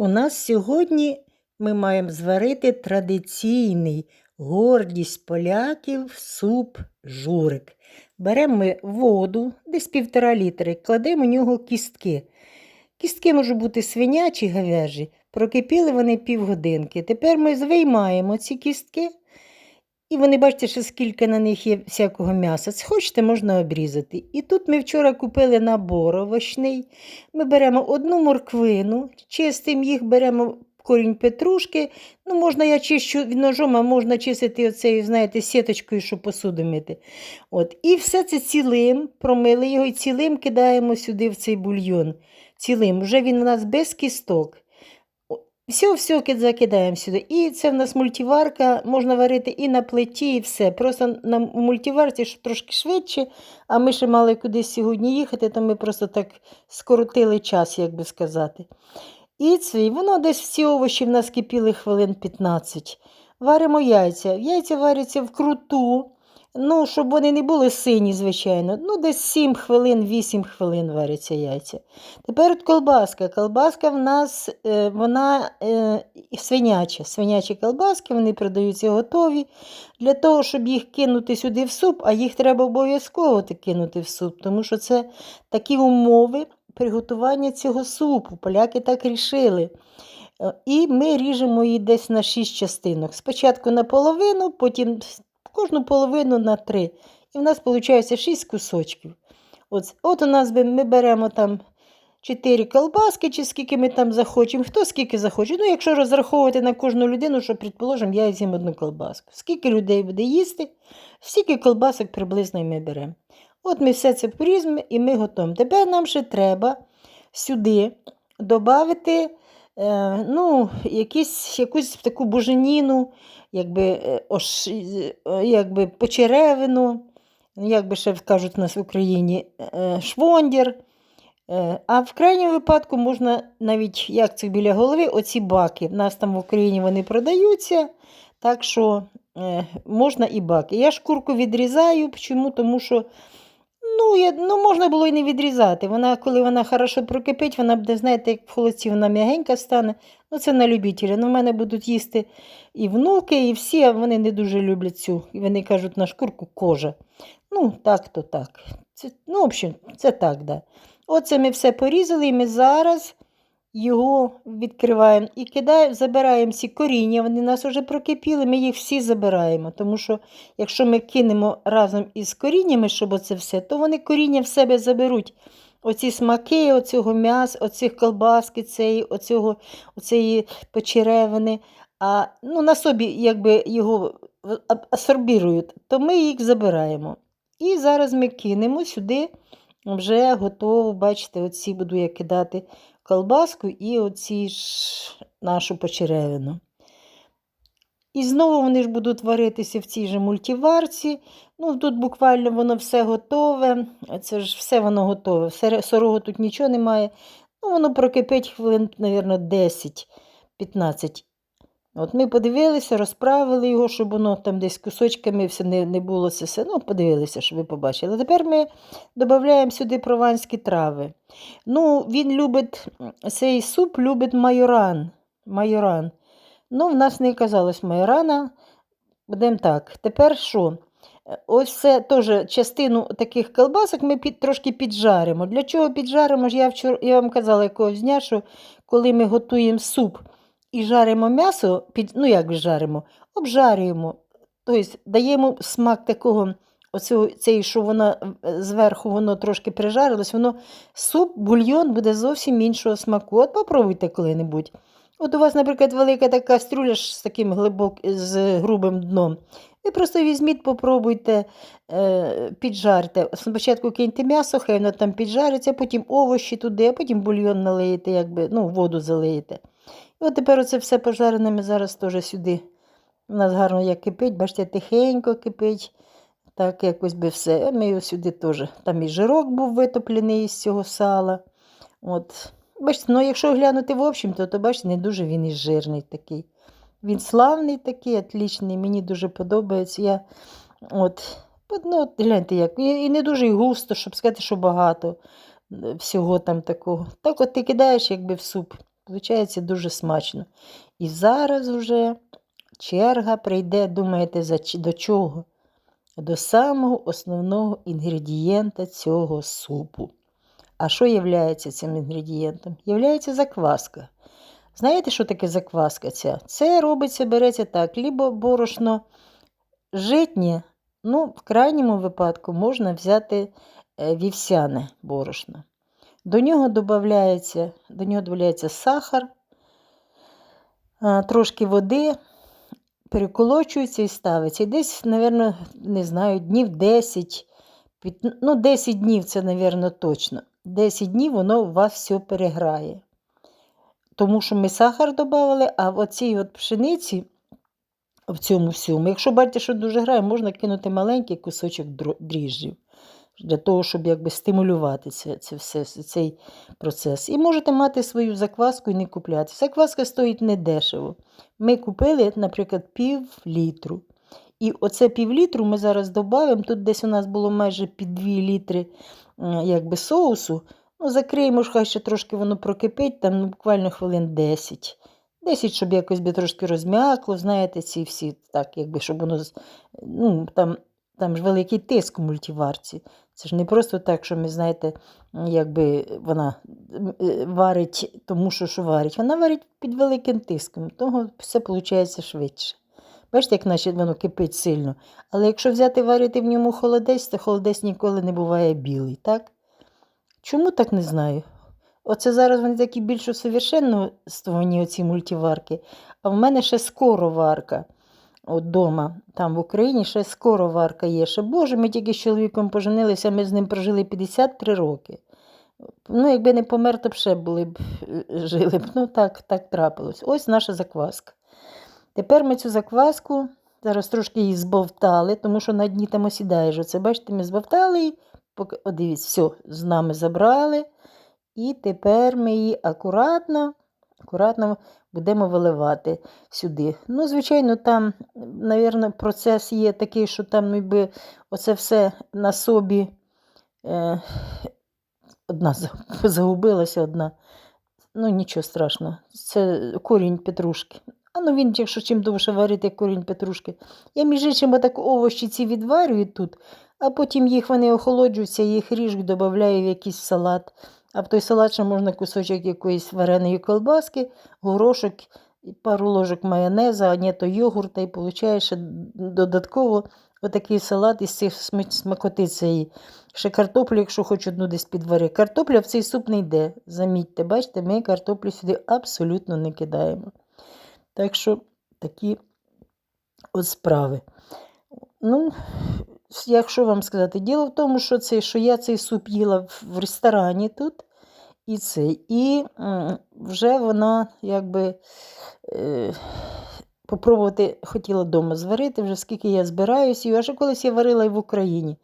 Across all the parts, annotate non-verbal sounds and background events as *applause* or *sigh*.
У нас сьогодні ми маємо зварити традиційний гордість поляків суп журик. Беремо ми воду, десь півтора літри, кладемо в нього кістки. Кістки можуть бути свинячі, говяжі. Прокипіли вони півгодинки. Тепер ми виймаємо ці кістки. І вони, бачите, що скільки на них є всякого м'яса. Хочете, можна обрізати. І тут ми вчора купили набор овочний. Ми беремо одну морквину, чистимо їх, беремо корінь петрушки. Ну, можна я чищу ножом, а можна чистити оцею, знаєте, сіточкою, щоб посуду мити. От. І все це цілим, промили його і цілим кидаємо сюди в цей бульйон. Цілим. Вже він у нас без кісток. Все, все закидаємо сюди. І це в нас мультиварка, можна варити і на плиті, і все. Просто на мультиварці трошки швидше, а ми ще мали кудись сьогодні їхати, то ми просто так скоротили час, як би сказати. І це, воно десь всі овочі в нас кипіли хвилин 15. Варимо яйця. Яйця варяться вкруту. Ну, щоб вони не були сині, звичайно. Ну, десь 7 хвилин, 8 хвилин варяться яйця. Тепер от колбаска. Колбаска в нас е, вона е, свиняча. Свинячі колбаски, вони продаються готові. Для того, щоб їх кинути сюди в суп, а їх треба обов'язково кинути в суп, тому що це такі умови приготування цього супу. Поляки так рішили. Е, І ми ріжемо її десь на 6 частинок. Спочатку на половину, потім кожну половину на 3. І в нас виходить 6 кусочків. От, от у нас ми беремо там 4 колбаски, чи скільки ми там захочемо, хто скільки захоче. Ну, якщо розраховувати на кожну людину, що, предположимо, я з'їм одну колбаску. Скільки людей буде їсти, стільки колбасок приблизно ми беремо. От ми все це порізимо і ми готуємо. Тепер нам ще треба сюди додати ну, якісь, якусь таку буженіну, якби, е, ош, е, якби почеревину, як би ще кажуть у нас в Україні, е, швондір. Е, А в крайньому випадку можна навіть, як це біля голови, оці баки. В нас там в Україні вони продаються, так що е, можна і баки. Я шкурку відрізаю. Чому? Тому що ну, я, ну, можна було і не відрізати. Вона, коли вона хорошо прокипить, вона буде, знаєте, як в холодці вона м'ягенька стане. Ну, це на любителя. Ну, в мене будуть їсти і внуки, і всі, а вони не дуже люблять цю. І вони кажуть, на шкурку кожа. Ну, так то так. Це, ну, в общем, це так, да. Оце ми все порізали, і ми зараз його відкриваємо і кидаємо, забираємо ці коріння. Вони нас вже прокипіли, ми їх всі забираємо. Тому що, якщо ми кинемо разом із коріннями, щоб оце все, то вони коріння в себе заберуть. Оці смаки, оцього м'яса, оцих колбаски, цієї, оцього, оцієї почеревини, а ну, на собі якби його асорбірують, то ми їх забираємо. І зараз ми кинемо сюди вже готово, бачите, оці буду я кидати колбаску і оці ж нашу почеревину. І знову вони ж будуть варитися в цій же мультиварці. Ну, Тут буквально воно все готове. Це ж все воно готове. Сорого тут нічого немає. Ну, воно прокипить хвилин, мабуть, 10-15. От ми подивилися, розправили його, щоб воно там десь кусочками все не, не було все. Ну, подивилися, щоб ви побачили. Тепер ми додаємо сюди прованські трави. Ну, він любить, цей суп любить майоран. майоран. Ну, в нас не казалось майорана. Будемо так. Тепер що? Ось це теж частину таких колбасок ми під, трошки піджаримо. Для чого піджаримо? Я вчора я вам казала якогось дня, що коли ми готуємо суп і жаримо м'ясо, під, ну як жаримо, обжарюємо. Тобто даємо смак такого, оцього, цей, що воно е, зверху воно трошки прижарилось, воно суп, бульйон буде зовсім іншого смаку. От попробуйте коли-небудь. От у вас, наприклад, велика така кастрюля з таким глибок, з грубим дном. Ви просто візьміть, попробуйте, е, піджарте. Спочатку киньте м'ясо, хай воно там піджариться, потім овочі туди, а потім бульйон налиєте, якби, ну, воду залиєте. І от тепер оце все пожарене ми зараз теж сюди. У нас гарно як кипить, бачите, тихенько кипить. Так, якось би все. Ми його сюди теж. Там і жирок був витоплений із цього сала. От. Бачите, ну якщо глянути в общем, то, то бачите, не дуже він і жирний такий. Він славний такий, отлічний, мені дуже подобається. Я, от, ну, гляньте, як. І, не дуже густо, щоб сказати, що багато е, всього там такого. Так от ти кидаєш якби в суп. Получається дуже смачно. І зараз вже черга прийде, думаєте, до чого? До самого основного інгредієнта цього супу. А що є цим інгредієнтом? Являється закваска. Знаєте, що таке закваска ця? Це робиться, береться так, либо борошно житнє, ну, в крайньому випадку можна взяти е, вівсяне борошно. До нього додається, до нього додається сахар, трошки води, переколочується і ставиться. І десь, мабуть, не знаю, днів 10, ну, 10 днів це, мабуть, точно. 10 днів воно у вас все переграє. Тому що ми сахар додавали, а в оцій от пшениці, в цьому всьому, якщо бачите, що дуже грає, можна кинути маленький кусочок дріжджів. Для того, щоб якби стимулювати це, це все, цей процес. І можете мати свою закваску і не купляти. Закваска стоїть недешево. Ми купили, наприклад, пів літру. І оце пів літру ми зараз додаємо. Тут десь у нас було майже під 2 літри якби, соусу. Ну, закриємо ж, хай ще трошки воно прокипить, там ну, буквально хвилин 10. 10, щоб якось би трошки розм'якло, знаєте, ці всі, так, якби, щоб воно. Ну, там, там ж великий тиск у мультиварці. Це ж не просто так, що ми, знаєте, якби вона е, варить, тому що що варить. Вона варить під великим тиском, того все виходить швидше. Бачите, як наче воно кипить сильно. Але якщо взяти варити в ньому холодець, то холодець ніколи не буває білий, так? Чому так не знаю? Оце зараз вони такі більш усовершенствовані, оці мультиварки, а в мене ще скороварка. От дома, там в Україні ще скороварка є. Ще Боже, ми тільки з чоловіком поженилися, ми з ним прожили 53 роки. Ну, якби не помер, то б ще були б е, жили б. Ну, так, так трапилось. Ось наша закваска. Тепер ми цю закваску зараз трошки її збовтали, тому що на дні там осідаєш. Оце, бачите, ми збовтали поки, о, дивіться, все, з нами забрали. І тепер ми її акуратно, акуратно будемо виливати сюди. Ну, звичайно, там, мабуть, процес є такий, що там ніби оце все на собі. Е, одна *laughs* загубилася одна. Ну, нічого страшного. Це корінь петрушки. А ну він, якщо чим довше варити як корінь петрушки. Я, між іншим, так овочі ці відварюю тут, а потім їх вони охолоджуються, їх ріжу, додаю в якийсь салат. А в той салат ще можна кусочок якоїсь вареної колбаски, горошок, пару ложок майонеза, а не то йогурта, і получаєш додатково отакий салат із цих смак- смакоти. Ще картоплю, якщо хоч одну десь підвари. Картопля в цей суп не йде. Замітьте, бачите, ми картоплю сюди абсолютно не кидаємо. Так що такі от справи. Ну, якщо вам сказати, діло в тому, що, це, що я цей суп їла в, ресторані тут, і цей, і вже вона якби е, попробувати хотіла вдома зварити, вже скільки я збираюся. А ще колись я варила і в Україні.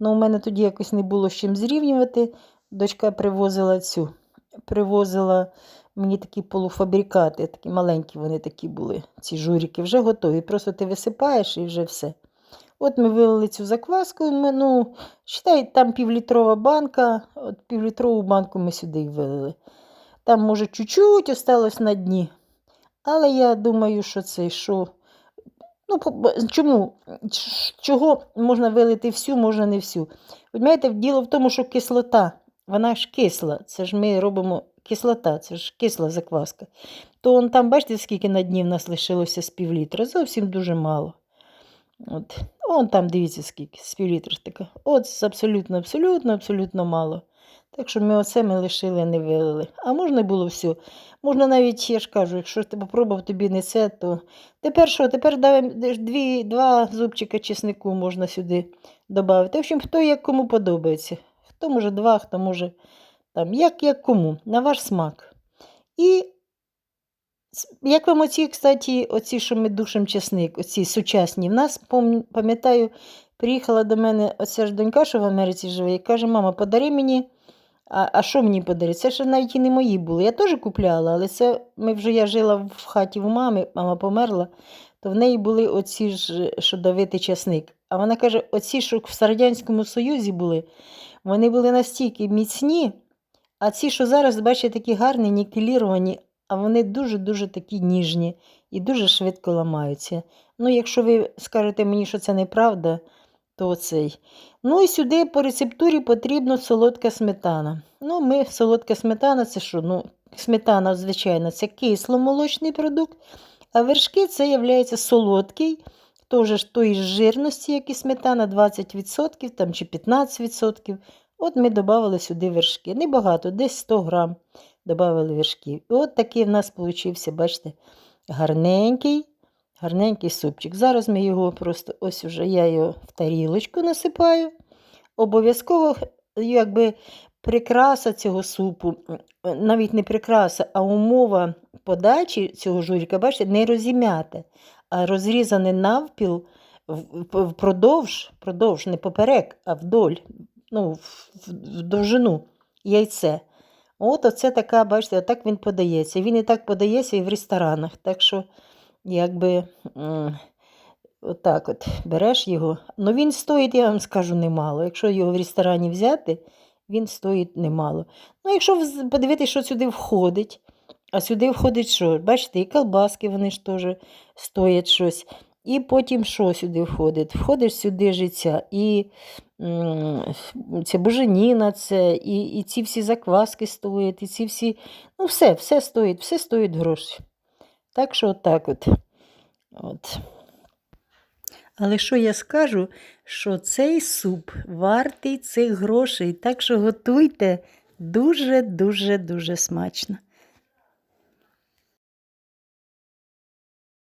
Ну, у мене тоді якось не було з чим зрівнювати. Дочка привозила цю, привозила мені такі полуфабрикати, такі маленькі вони такі були, ці журики, вже готові. Просто ти висипаєш і вже все. От ми вилили цю закваску, ну, считай, там півлітрова банка, от півлітрову банку ми сюди й вилили. Там, може, чуть-чуть осталось на дні. Але я думаю, що це що. Ну, чому? Чого можна вилити всю, можна не всю. Розумієте, діло в тому, що кислота, вона ж кисла. Це ж ми робимо кислота, це ж кисла закваска. То он там, бачите, скільки на дні в нас лишилося з півлітра? Зовсім дуже мало. От. Он там, дивіться, скільки, з ж. От абсолютно, абсолютно, абсолютно мало. Так що ми оце ми лишили, не вилили. А можна було все. Можна навіть, я ж кажу, якщо ти попробував тобі не це, то тепер що? Тепер дві, два зубчика чеснику можна сюди додати. В общем, хто як кому подобається. Хто може два, хто може там, як, як кому, на ваш смак. І як вам оці, кстати, оці, що ми душимо чесник, оці сучасні, в нас, пам'ятаю, приїхала до мене оця ж донька, що в Америці живе, і каже, мама, подари мені. А, а що мені подарити? Це ще навіть і не мої були. Я теж купляла, але це ми вже я жила в хаті у мами, мама померла, то в неї були оці ж, що давити часник. А вона каже: оці, що в Радянському Союзі були, вони були настільки міцні, а ці, що зараз, бачите, такі гарні, нікеліровані, а вони дуже-дуже такі ніжні і дуже швидко ламаються. Ну, якщо ви скажете мені, що це неправда, то цей. Ну і сюди по рецептурі потрібна солодка сметана. Ну, ми солодка сметана це що? Ну, сметана, звичайно, це кисломолочний продукт, а вершки це є солодкий, теж тої жирності, як і сметана, 20% там, чи 15%. От ми додали сюди вершки. Небагато, десь 100 грам додали вершків. І от такий в нас вийшов, бачите, гарненький, гарненький супчик. Зараз ми його просто ось уже я його в тарілочку насипаю. Обов'язково, якби прикраса цього супу, навіть не прикраса, а умова подачі цього журика, бачите, не розім'яте, а розрізане навпіл впродовж, впродовж, не поперек, а вдоль, ну, в довжину яйце. От оце така, бачите, отак він подається. Він і так подається і в ресторанах. Так що, якби, отак от береш його. Ну він стоїть, я вам скажу, немало. Якщо його в ресторані взяти, він стоїть немало. Ну, якщо подивитися, що сюди входить, а сюди входить що? Бачите, і колбаски вони ж теж стоять щось. І потім що сюди входить? Входить сюди життя, і це буженіна, це, і, і ці всі закваски стоять, і ці всі, ну все, все стоїть, все стоїть гроші. Так що отак от. от. Але що я скажу, що цей суп вартий цих грошей, так що готуйте дуже-дуже-дуже смачно.